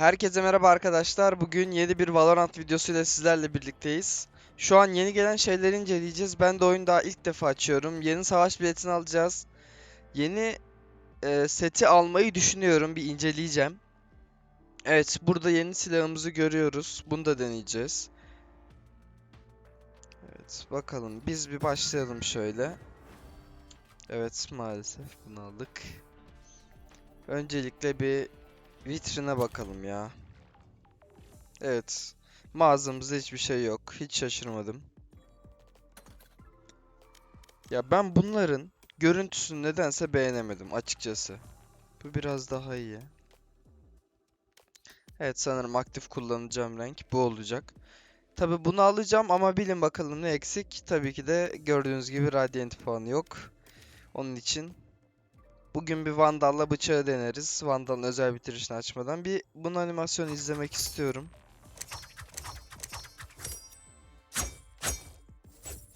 Herkese merhaba arkadaşlar. Bugün yeni bir Valorant videosuyla sizlerle birlikteyiz. Şu an yeni gelen şeyleri inceleyeceğiz. Ben de oyunu daha ilk defa açıyorum. Yeni savaş biletini alacağız. Yeni e, seti almayı düşünüyorum. Bir inceleyeceğim. Evet, burada yeni silahımızı görüyoruz. Bunu da deneyeceğiz. Evet, bakalım. Biz bir başlayalım şöyle. Evet, maalesef bunu aldık. Öncelikle bir Vitrine bakalım ya. Evet. Mağazamızda hiçbir şey yok. Hiç şaşırmadım. Ya ben bunların görüntüsünü nedense beğenemedim açıkçası. Bu biraz daha iyi. Evet sanırım aktif kullanacağım renk bu olacak. Tabi bunu alacağım ama bilin bakalım ne eksik. Tabii ki de gördüğünüz gibi Radiant puanı yok. Onun için Bugün bir Vandal'la bıçağı deneriz. Vandal'ın özel bitirişini açmadan. Bir bunun animasyonu izlemek istiyorum.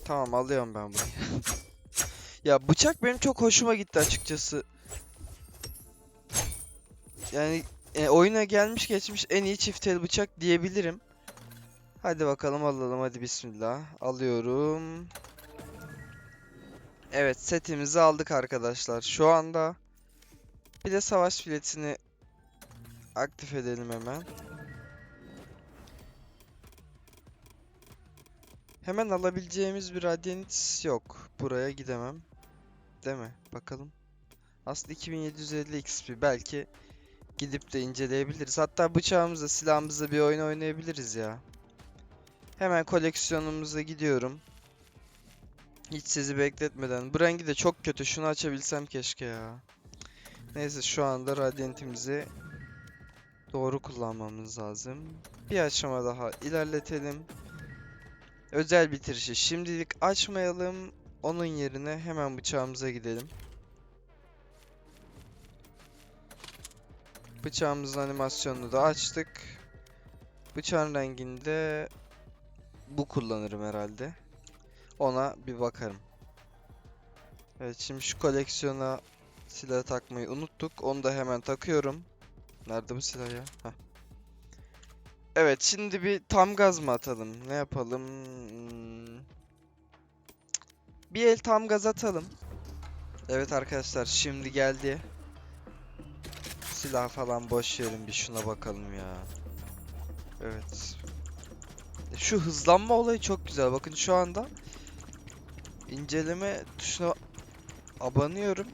Tamam alıyorum ben bunu. ya bıçak benim çok hoşuma gitti açıkçası. Yani e, oyuna gelmiş geçmiş en iyi çift el bıçak diyebilirim. Hadi bakalım alalım hadi bismillah. Alıyorum. Evet setimizi aldık arkadaşlar. Şu anda bir de savaş biletini aktif edelim hemen. Hemen alabileceğimiz bir radyant yok. Buraya gidemem. Değil mi? Bakalım. Aslında 2750 XP belki gidip de inceleyebiliriz. Hatta bıçağımızla silahımızla bir oyun oynayabiliriz ya. Hemen koleksiyonumuza gidiyorum. Hiç sizi bekletmeden. Bu rengi de çok kötü. Şunu açabilsem keşke ya. Neyse şu anda radyantimizi doğru kullanmamız lazım. Bir aşama daha ilerletelim. Özel bitirişi şimdilik açmayalım. Onun yerine hemen bıçağımıza gidelim. Bıçağımızın animasyonunu da açtık. Bıçağın renginde bu kullanırım herhalde. Ona bir bakarım. Evet şimdi şu koleksiyona silah takmayı unuttuk. Onu da hemen takıyorum. Nerede bu silah ya? Heh. Evet şimdi bir tam gaz mı atalım? Ne yapalım? Bir el tam gaz atalım. Evet arkadaşlar şimdi geldi. Silah falan boş verin bir şuna bakalım ya. Evet. Şu hızlanma olayı çok güzel. Bakın şu anda inceleme tuşuna abanıyorum.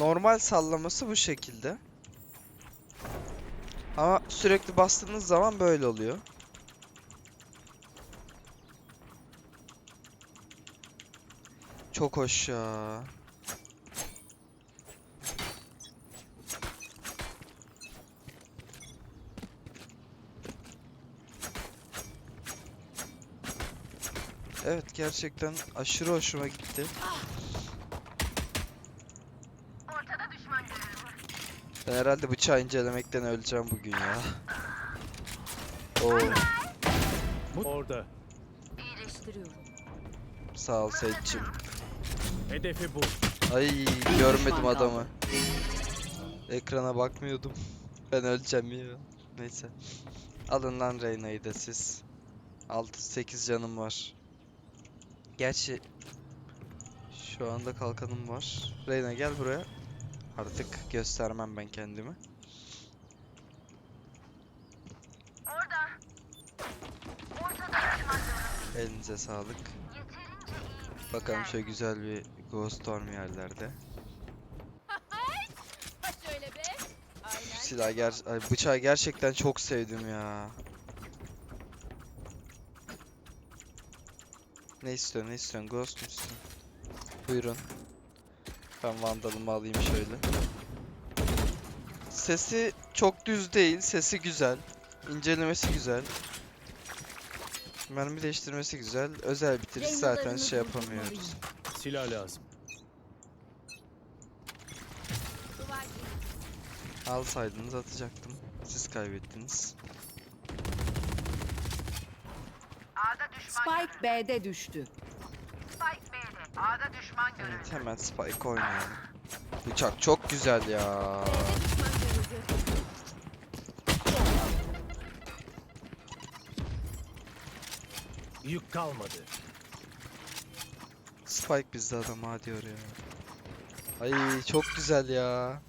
Normal sallaması bu şekilde. Ama sürekli bastığınız zaman böyle oluyor. Çok hoş ya. Evet gerçekten aşırı hoşuma gitti. Ben herhalde bıçağı incelemekten öleceğim bugün ya. Oo, Orada. İyileştiriyorum. sağ ol Seyitçim. Hedefi bu. Ay görmedim adamı. Ekrana bakmıyordum. Ben öleceğim ya. Neyse. Alın lan Reyna'yı da siz. 6-8 canım var. Gerçi şu anda kalkanım var. Reyna gel buraya. Artık göstermem ben kendimi. Elinize sağlık. Bakalım şöyle güzel bir Ghost Storm yerlerde. Silah ger ay, bıçağı gerçekten çok sevdim ya. Ne istiyorsun? Ne istiyorsun? Ghost mu istiyorsun? Buyurun. Ben Vandal'ımı alayım şöyle. Sesi çok düz değil. Sesi güzel. İncelemesi güzel. Mermi değiştirmesi güzel. Özel bitiriş zaten şey yapamıyoruz. Silah lazım. Alsaydınız atacaktım. Siz kaybettiniz. Spike B'de düştü. Evet hemen Spike oynayalım. Bıçak çok güzel ya. B'de düşman görüldü. Yük kalmadı. Spike bizde adam hadi oraya. Ay çok güzel ya.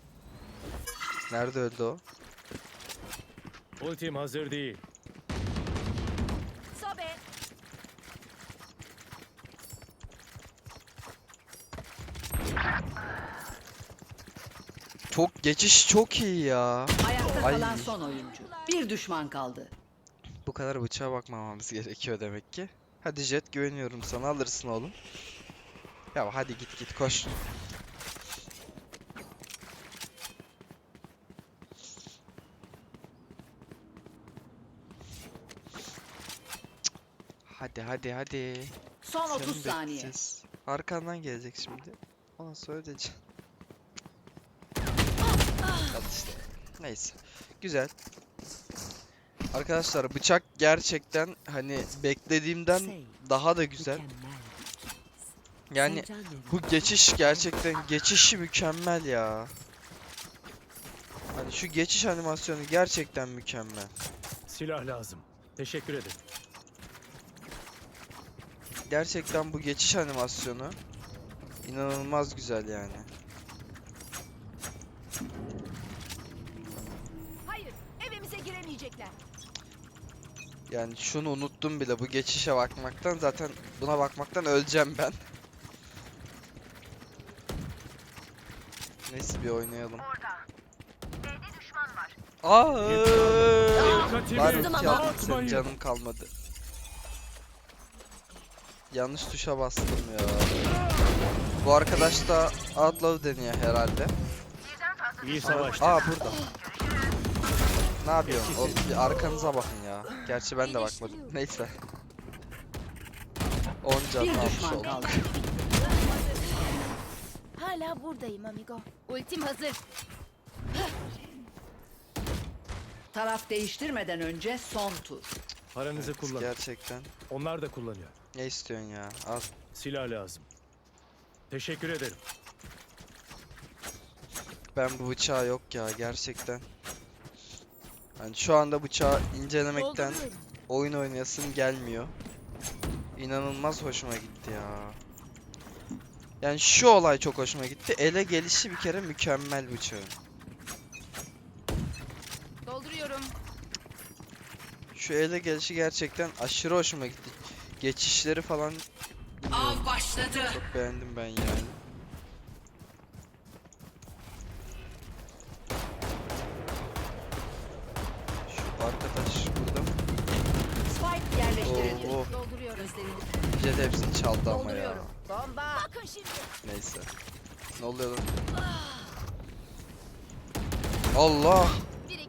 Nerede öldü o? Ultim hazır değil. Sobe. Çok geçiş çok iyi ya. Ayakta Ay. kalan son oyuncu. Bir düşman kaldı. Bu kadar bıçağa bakmamamız gerekiyor demek ki. Hadi Jet güveniyorum sana alırsın oğlum. Ya hadi git git koş. Hadi hadi hadi. Son Seni 30 saniye. bekleyeceğiz. Arkandan gelecek şimdi. Ona söyleyeceğim. Al işte. Neyse. Güzel. Arkadaşlar bıçak gerçekten hani beklediğimden daha da güzel. Yani bu geçiş gerçekten geçişi mükemmel ya. Hani şu geçiş animasyonu gerçekten mükemmel. Silah lazım. Teşekkür ederim. Gerçekten bu geçiş animasyonu inanılmaz güzel yani. Yani şunu unuttum bile bu geçişe bakmaktan zaten buna bakmaktan öleceğim ben. Neyse bir oynayalım. Aa! Var attım, senin Atmayın. canım kalmadı. Yanlış tuşa bastım ya. Bu arkadaş da Outlaw deniyor herhalde. İyi savaştı. Aa burada. Ne yapıyorsun? O, bir arkanıza bakın ya. Gerçi ben de bakmadım. Neyse. 10 can Bir almış düşman olduk. kaldı. Hala buradayım amigo. Ultim hazır. Taraf değiştirmeden önce son tur. Paranızı Evet, kullanın. gerçekten. Onlar da kullanıyor. Ne istiyorsun ya? Al. Silah lazım. Teşekkür ederim. Ben bu bıçağı yok ya gerçekten. Yani şu anda bıçağı incelemekten oyun oynayasım gelmiyor. İnanılmaz hoşuma gitti ya. Yani şu olay çok hoşuma gitti. Ele gelişi bir kere mükemmel bıçağın. Dolduruyorum. Şu ele gelişi gerçekten aşırı hoşuma gitti. Geçişleri falan Av başladı. çok beğendim ben yani. Ne oluyor lan? Allah!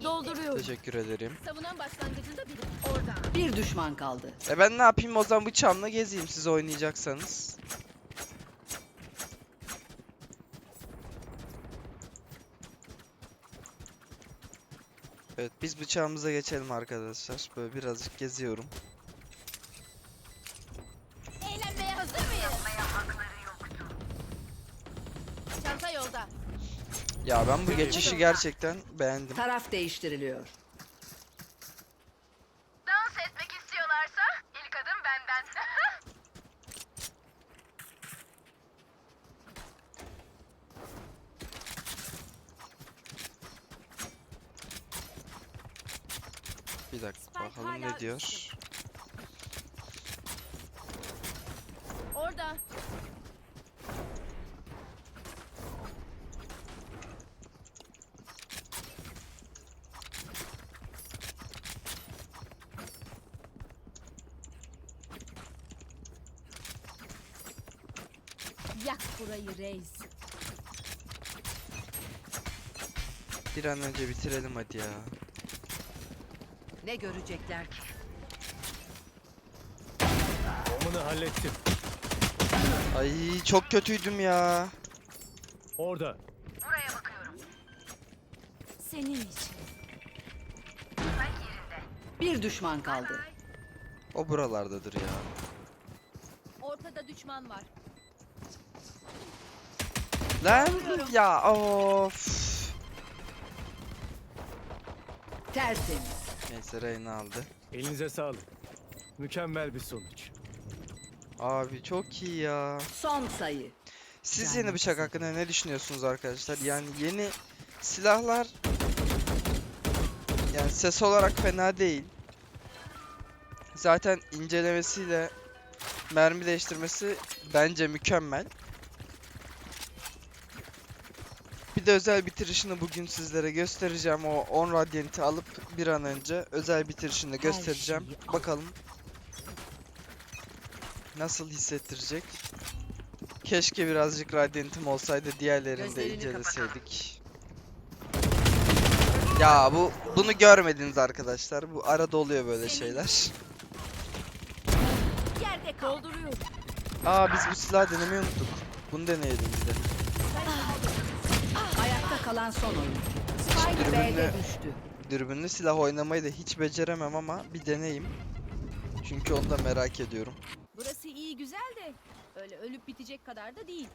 Dolduruyorum. Teşekkür ederim. Savunan başlangıcında biri. Orada. Bir düşman kaldı. E ben ne yapayım o zaman bıçağımla gezeyim siz oynayacaksanız. Evet biz bıçağımıza geçelim arkadaşlar. Böyle birazcık geziyorum. Ya ben bu geçişi gerçekten beğendim. Taraf değiştiriliyor. Dans etmek istiyorlarsa ilk adım benden. Bir dakika Spike bakalım ne hala diyor. üstte. Orada. Yak burayı reis. Bir an önce bitirelim hadi ya. Ne görecekler ki? Bombunu hallettim. Ay çok kötüydüm ya. Orada. Buraya bakıyorum. Senin için. Bir düşman kaldı. O buralardadır ya. Ortada düşman var. Lan ya of. Tertemiz. Neyse Reyna aldı. Elinize sağlık. Mükemmel bir sonuç. Abi çok iyi ya. Son sayı. Siz Yani yeni bıçak hakkında ne düşünüyorsunuz arkadaşlar? Yani yeni silahlar yani ses olarak fena değil. Zaten incelemesiyle mermi değiştirmesi bence mükemmel. Bir de özel bitirişini bugün sizlere göstereceğim. O 10 radyantı alıp bir an önce özel bitirişini göstereceğim. Bakalım nasıl hissettirecek. Keşke birazcık radyantim olsaydı diğerlerini de inceleseydik. Ya bu bunu görmediniz arkadaşlar. Bu arada oluyor böyle şeyler. Aa biz bu silahı denemeyi unuttuk. Bunu deneyelim bir de. Kalan son oyuncu. Spike Dürbünle- B'de düştü. Dürbünlü silah oynamayı da hiç beceremem ama bir deneyeyim. Çünkü onu da merak ediyorum. Burası iyi güzel de öyle ölüp bitecek kadar da değil.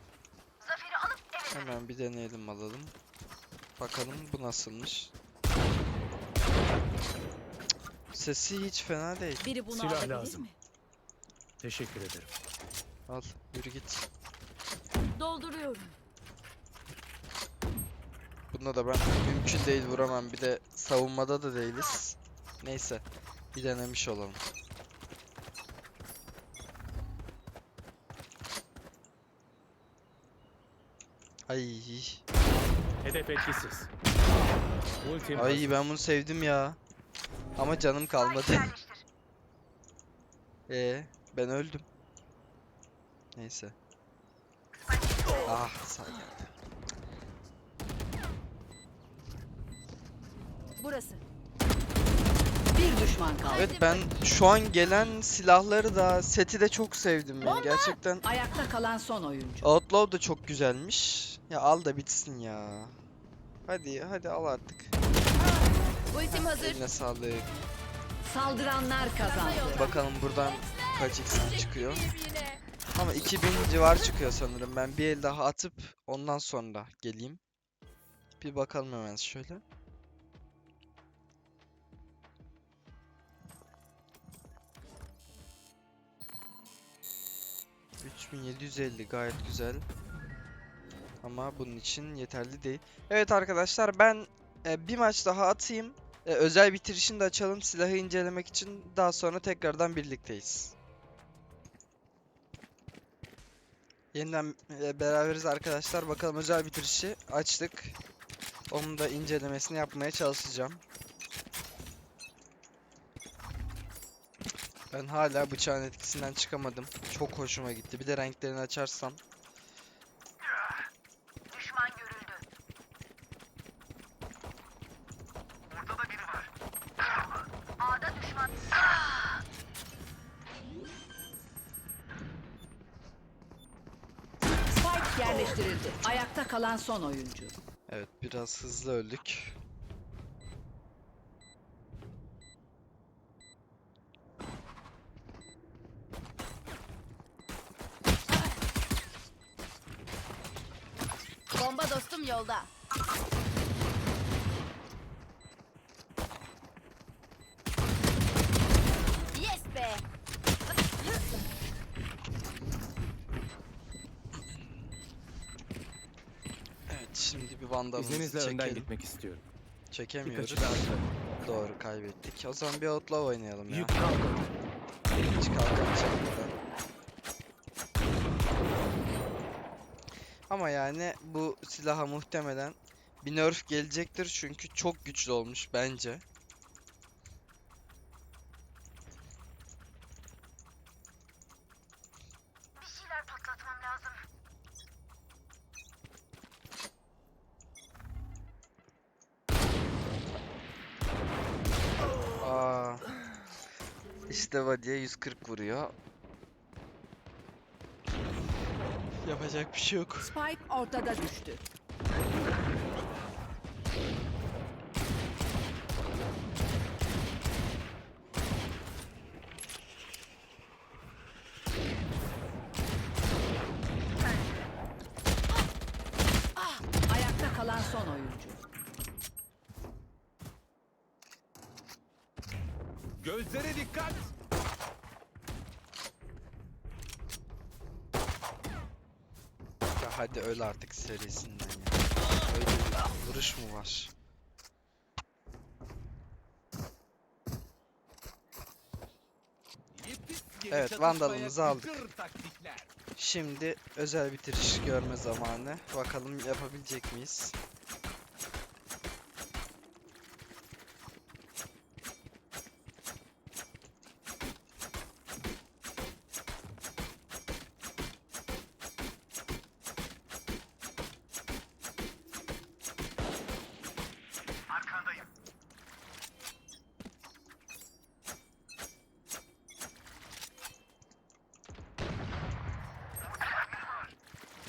Zaferi alıp eve Hemen bir deneyelim alalım. Bakalım bu nasılmış. Sesi hiç fena değil. Biri bunu Silah alabilir lazım. mi? Teşekkür ederim. Al yürü git. Dolduruyorum. Bunda da ben mümkün değil vuramam. Bir de savunmada da değiliz. Neyse. Bir denemiş olalım. Ay. Hedef etkisiz. Ultim Ay ben bunu sevdim ya. Ama canım kalmadı. Ee, ben öldüm. Neyse. Ah, sağ geldi. Burası. Bir düşman kaldı. Evet ben şu an gelen silahları da seti de çok sevdim ben. Gerçekten Ayakta kalan son oyuncu. Outlaw da çok güzelmiş. Ya al da bitsin ya. Hadi hadi al artık. Ultim hazır. Eline sağlık. Saldıranlar kazandı. Bakalım buradan kaç x çıkıyor. Ama 2000 civar çıkıyor sanırım. Ben bir el daha atıp ondan sonra geleyim. Bir bakalım hemen şöyle. ...3750 gayet güzel. Ama bunun için yeterli değil. Evet arkadaşlar ben e, bir maç daha atayım. E, özel bitirişini de açalım silahı incelemek için. Daha sonra tekrardan birlikteyiz. Yeniden e, beraberiz arkadaşlar. Bakalım özel bitirişi açtık. Onun da incelemesini yapmaya çalışacağım. Ben hala bıçağın etkisinden çıkamadım. Çok hoşuma gitti. Bir de renklerini açarsam. Düşman görüldü. Burada da biri var. A'da düşman. Spike yerleştirildi. Ayakta kalan son oyuncu. Evet biraz hızlı öldük. Bomba dostum yolda. Yes be. Evet şimdi bir vandalımızı İzninizle önden çekelim. gitmek istiyorum. Çekemiyoruz. atlarım. Doğru kaybettik. O zaman bir outlaw oynayalım ya. Yük kalmadı. Hiç kalkamayacak buradan. Ama yani bu silaha muhtemelen bir nerf gelecektir çünkü çok güçlü olmuş bence. Aa. İşte Vadiye 140 vuruyor. Yapacak bir şey yok. Spike ortada düştü. Ayakta kalan son oyuncu. Gözlere dikkat. Ya hadi öl artık serisinden ya. Öyle bir vuruş mu var? Evet, vandalımızı aldık. Şimdi özel bitiriş görme zamanı. Bakalım yapabilecek miyiz?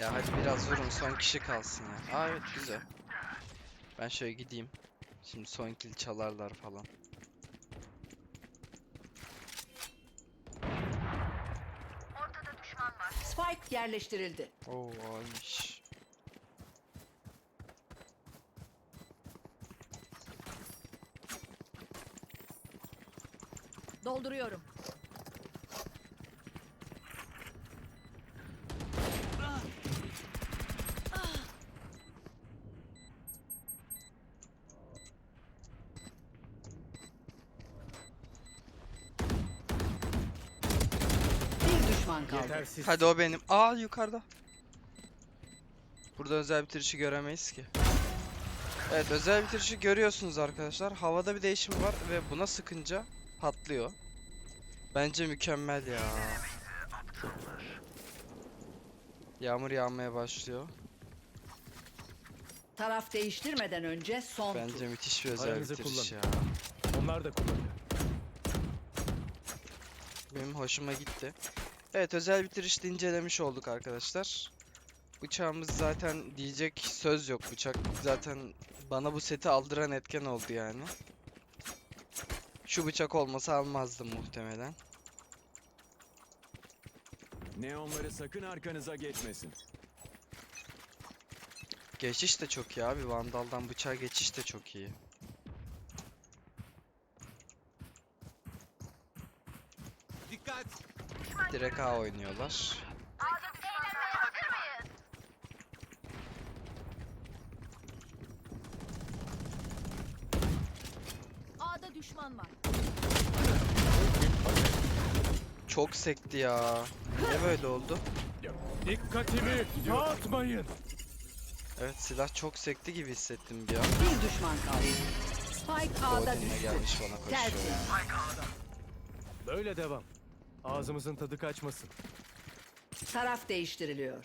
Ya hadi biraz vurun son kişi kalsın ya. Aa evet güzel. Ben şöyle gideyim. Şimdi son kill çalarlar falan. Ortada düşman var. Spike yerleştirildi. Oo aymış. Dolduruyorum. Bir düşman kaldı. Yetersiz. Hadi o benim. Aa yukarıda. Burada özel bitirişi göremeyiz ki. Evet özel bitirişi görüyorsunuz arkadaşlar. Havada bir değişim var ve buna sıkınca patlıyor. Bence mükemmel ya. Yağmur yağmaya başlıyor. Taraf değiştirmeden önce son Bence tur. müthiş bir özel Aranızı bitiriş ya. Onlar da kullanıyor. Benim hoşuma gitti. Evet özel bitirişte incelemiş olduk arkadaşlar. Bıçağımız zaten diyecek söz yok. Bıçak zaten bana bu seti aldıran etken oldu yani. Şu bıçak olmasa almazdım muhtemelen. Neonları sakın arkanıza geçmesin. Geçiş de çok iyi abi. Vandal'dan bıçağa geçiş de çok iyi. Dikkat. Direkt A oynuyorlar. A'da düşman var. Çok sekti ya. Niye böyle oldu? Dikkatimi dağıtmayın. Evet silah çok sekti gibi hissettim bir an. Bir düşman kaldı. Spike A'da düştü. gelmiş bana koşuyor. Tertemiz. Böyle devam. Ağzımızın tadı kaçmasın. Taraf değiştiriliyor.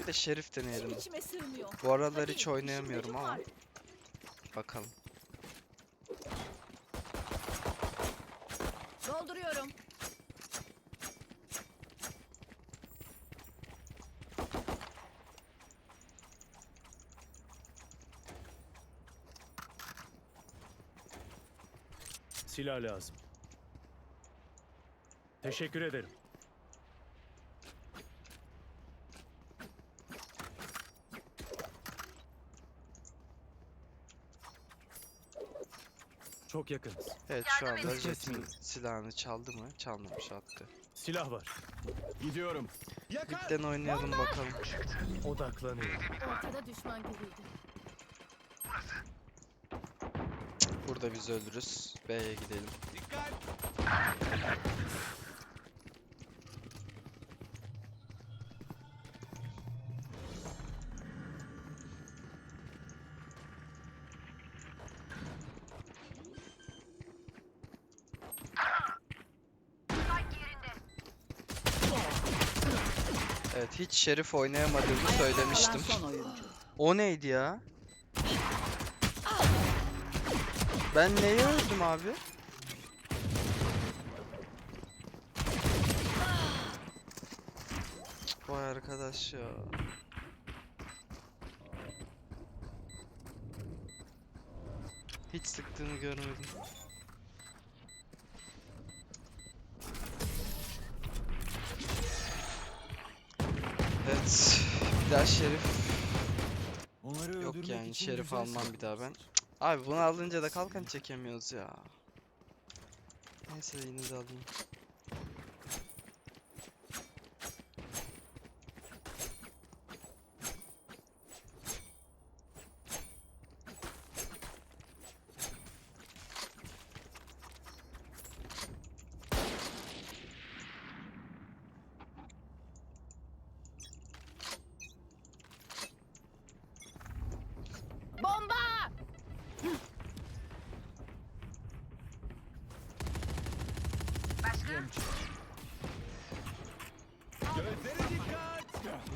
Bir de Şerif deneyelim. İçime sığmıyor. Bu aralar Hadi, hiç işim oynayamıyorum gücüm ama var. bakalım. Dolduruyorum. Silah lazım. Teşekkür ederim. Çok yakınız. Evet şu anda edin. Jet'in silahını çaldı mı? Çalmamış attı. Silah var. Gidiyorum. Bitten oynayalım bakalım. Odaklanıyorum. Ortada düşman görüldü. Burada biz ölürüz. B'ye gidelim. Dikkat. Şerif oynayamadığımı söylemiştim. O neydi ya? Ben neyi öldüm abi? Vay arkadaş ya. Hiç sıktığını görmedim. Evet. Bir daha Şerif Onları Yok yani şerif almam bir daha ben. silahlar. Abi bunu alınca da kalkan çekemiyoruz ya. Neyse yine de alayım.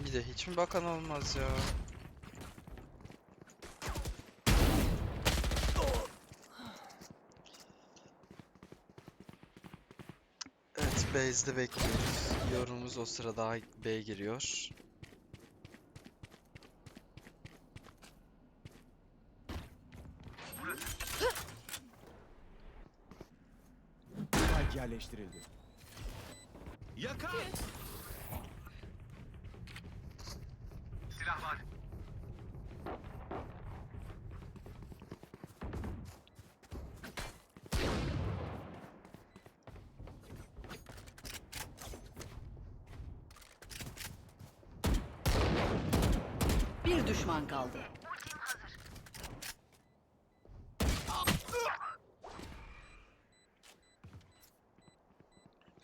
Bir de hiç mi bakan olmaz ya? Evet, base'de bekliyoruz. Yorumumuz o sırada B giriyor. Yerleştirildi. Yakar. Silah var. Bir düşman kaldı.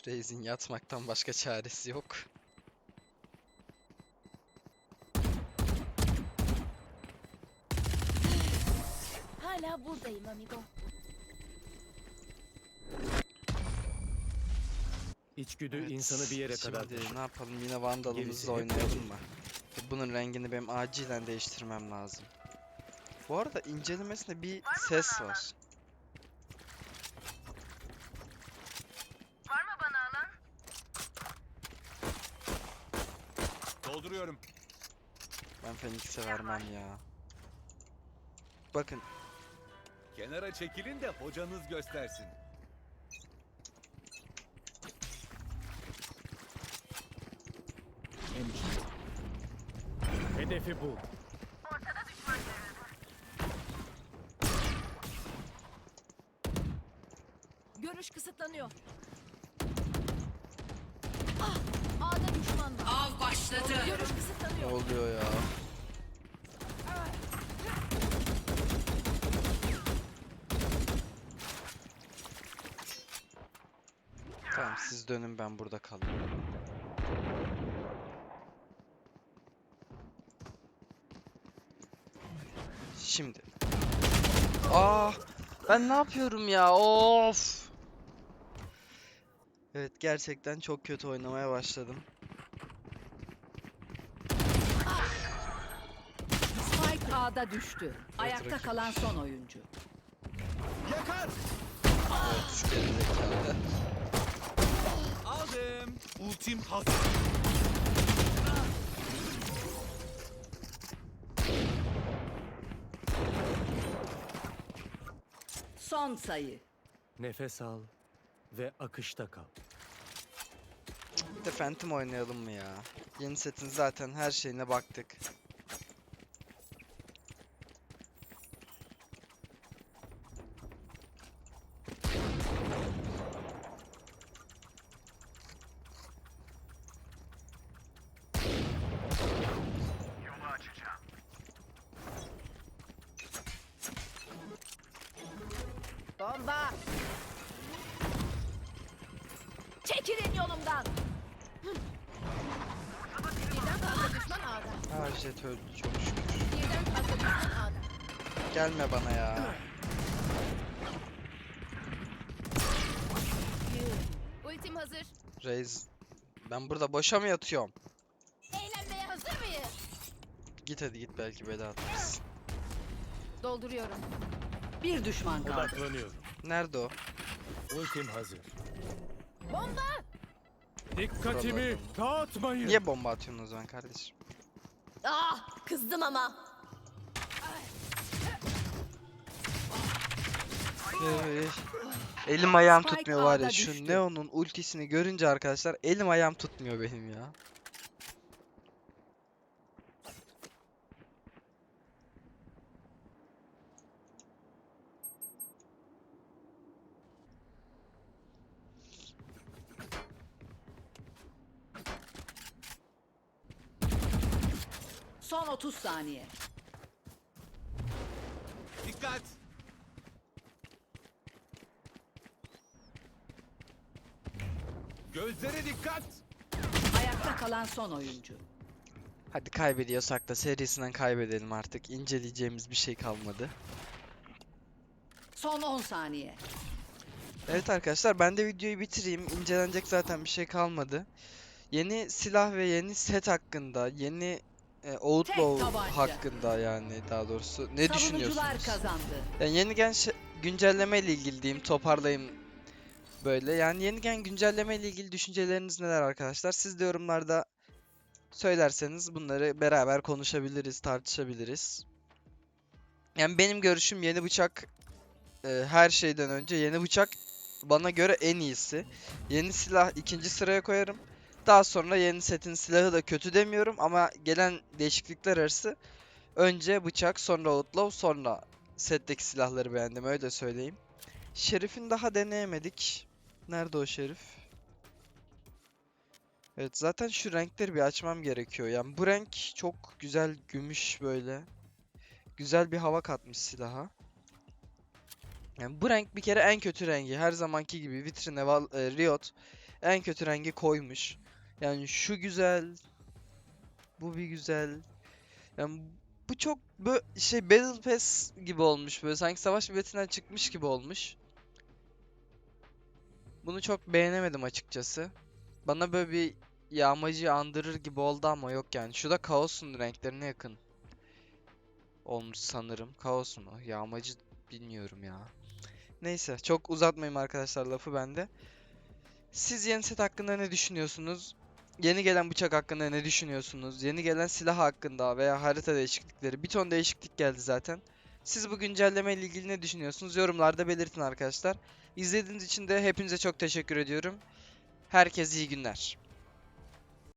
Reis'in yatmaktan başka çaresi yok. Hala buradayım amigo. İçgüdü Evet, insanı bir yere kadar Şimdi taşır. ne yapalım yine Vandal'ımızla Gerisi hep oynayalım mı? Bunun rengini benim acilen değiştirmem lazım. Bu arada incelemesinde bir ses var. Var mı bana alan? Dolduruyorum. Ben Phoenix'e vermem ya. Bakın Kenara çekilin de hocanız göstersin. Hedefi bul. Ortada düşman görüldü. Görüş kısıtlanıyor. Ah! A'da düşman var. Av başladı. Ne oluyor ya? Tamam siz dönün ben burada kalayım. Şimdi. Aa, ben ne yapıyorum ya? Of. Evet gerçekten çok kötü oynamaya başladım. Spike A'da düştü. Ayakta kalan son oyuncu. Yakar. Evet gerizekalı. Aldım. Ultim hazır. Son sayı. Nefes al ve akışta kal. Bir de Phantom oynayalım mı ya? Yeni setin zaten her şeyine baktık. Bomba! Çekilin yolumdan! Birden fazla düşman A'da. Aa jet öldü çok şükür. Birden fazla düşman A'da. Gelme bana ya. Ultim hazır. Reis. Ben burada boşa mı yatıyorum? Eğlenmeye hazır mıyız? Git hadi git belki bela atarız. Dolduruyorum. Bir düşman kaldı. Odaklanıyorum. Nerede o? Ultim hazır. Bomba! Dikkatimi dağıtmayın. Niye bomba atıyorsun o zaman kardeşim? Ah! Kızdım ama. Ey, Elim ayağım Spike tutmuyor var ya A'da şu düştü. Neon'un ultisini görünce arkadaşlar elim ayağım tutmuyor benim ya. Son 30 saniye. Dikkat! Gözlere dikkat! Ayakta kalan son oyuncu. Hadi kaybediyorsak da serisinden kaybedelim artık. İnceleyeceğimiz bir şey kalmadı. Son 10 saniye. Evet arkadaşlar ben de videoyu bitireyim. İncelenecek zaten bir şey kalmadı. Yeni silah ve yeni set hakkında, yeni e, Outlaw tabanca. hakkında yani daha doğrusu ne düşünüyorsunuz? kazandı. Yani yeni gen güncelleme ile ilgili diyeyim toparlayayım böyle. Yani yeni gen güncelleme ile ilgili düşünceleriniz neler arkadaşlar? Siz de yorumlarda söylerseniz bunları beraber konuşabiliriz, tartışabiliriz. Yani benim görüşüm yeni bıçak e, her şeyden önce yeni bıçak bana göre en iyisi. Yeni silah ikinci sıraya koyarım. Daha sonra yeni setin silahı da kötü demiyorum ama gelen değişiklikler arası önce bıçak, sonra outlaw, sonra setteki silahları beğendim öyle söyleyeyim. Şerif'in daha deneyemedik. Nerede o Şerif? Evet zaten şu renkleri bir açmam gerekiyor. Yani bu renk çok güzel gümüş böyle. Güzel bir hava katmış silaha. Yani bu renk bir kere en kötü rengi. Her zamanki gibi vitrine e, Riot en kötü rengi koymuş. Yani şu güzel. Bu bir güzel. Yani bu çok böyle şey Battle Pass gibi olmuş böyle. Sanki savaş biletinden çıkmış gibi olmuş. Bunu çok beğenemedim açıkçası. Bana böyle bir yağmacı andırır gibi oldu ama yok yani. Şu da Kaos'un renklerine yakın olmuş sanırım. Kaos mu? Yağmacı bilmiyorum ya. Neyse çok uzatmayayım arkadaşlar lafı bende. Siz yeni set hakkında ne düşünüyorsunuz? Yeni gelen bıçak hakkında ne düşünüyorsunuz? Yeni gelen silah hakkında veya harita değişiklikleri. Bir ton değişiklik geldi zaten. Siz bu güncelleme ile ilgili ne düşünüyorsunuz? Yorumlarda belirtin arkadaşlar. İzlediğiniz için de hepinize çok teşekkür ediyorum. Herkese iyi günler.